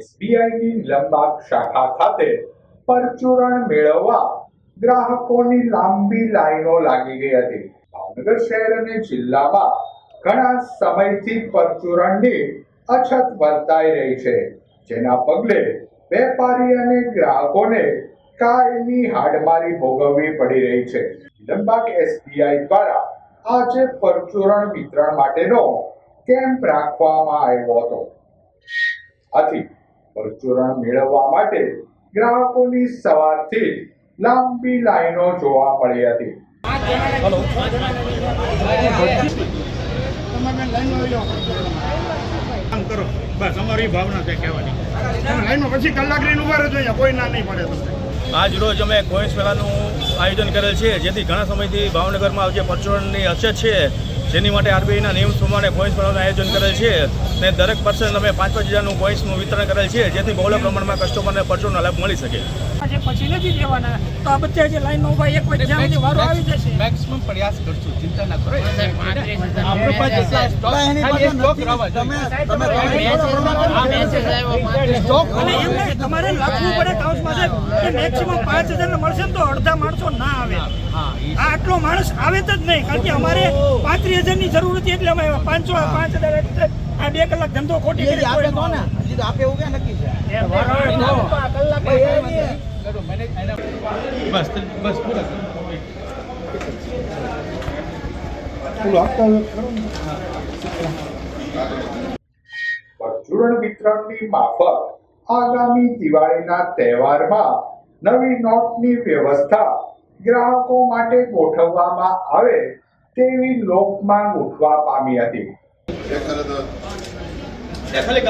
એસબીઆઈની લંબાક શાખા ખાતે પરચુરણ મેળવવા ગ્રાહકોની લાંબી લાઈનો લાગી ગઈ હતી. ભાવનગર શહેર અને જિલ્લામાં ઘણા સમયથી પરચુરણની અછત વર્તાઈ રહી છે. જેના પગલે વેપારી અને ગ્રાહકોને કાયમી હાડમારી ભોગવવી પડી રહી છે. લંબાક એસબીઆઈ દ્વારા આજે પરચુરણ વિતરણ માટેનો કેમ્પ રાખવામાં આવ્યો હતો. આથી પરચુરણ મેળવવા માટે ગ્રાહકોની સવારથી લાંબી લાઈનો જોવા મળી હતી. કામ કરો. બસ અમારી ભાવના છે કહેવાની. તમે લાઈનમાં પછી કલાક રહીને ઊભા રહેજો અહીંયા કોઈ ના નહીં પડે તમને. આજ રોજ અમે કોઈન્સ મેળાનું આયોજન કરેલ છે. જેથી ઘણા સમયથી ભાવનગરમાં જે પરચુરણની અછત છે જેની માટે આરબીઆઈના નિયમ પ્રમાણે કોઈન્સ મેળાનું આયોજન કરેલ છે ને દરેક પર્સન અમે પાંચ પાંચ હજારનું કોઈન્સનું વિતરણ કરેલ છે જેથી બહોળા પ્રમાણમાં કસ્ટમરને પરચુરણનો લાભ મળી શકે. આજે પછી નથી દેવાના. તો આ બધા જે લાઈન ઊભા એક વચ્ચે વારો આવી જશે. મેક્સિમમ પ્રયાસ કરશું. ચિંતા ના કરો. આપણો પાસે જેટલા સ્ટોક ખાલી એ સ્ટોક રહેવા જોઈએ. સ્ટોક અને એમ તમારે લખવું પડે કે મેક્સિમમ પાંચ હજાર મળશે તો અડધા માણસો ના આવે હા ઈ આ આટલો માણસ આવે જ નહીં કારણ કે અમારે પાંત્રીસ હજારની જરૂર હતી એટલે અમે પાંચસો પાંચ હજાર આ બે કલાક ધંધો ખોટી કરી આપે તો ને હજી તો આપે એવું ક્યાં નક્કી. છે બસ બસ પૂરા પરચુરણ વિતરણની માફક આગામી દિવાળીના તહેવારમાં નવી નોટની વ્યવસ્થા ગ્રાહકો માટે ગોઠવવામાં આવે તેવી લોકમાંગ ઉઠવા પામી હતી. ખાલી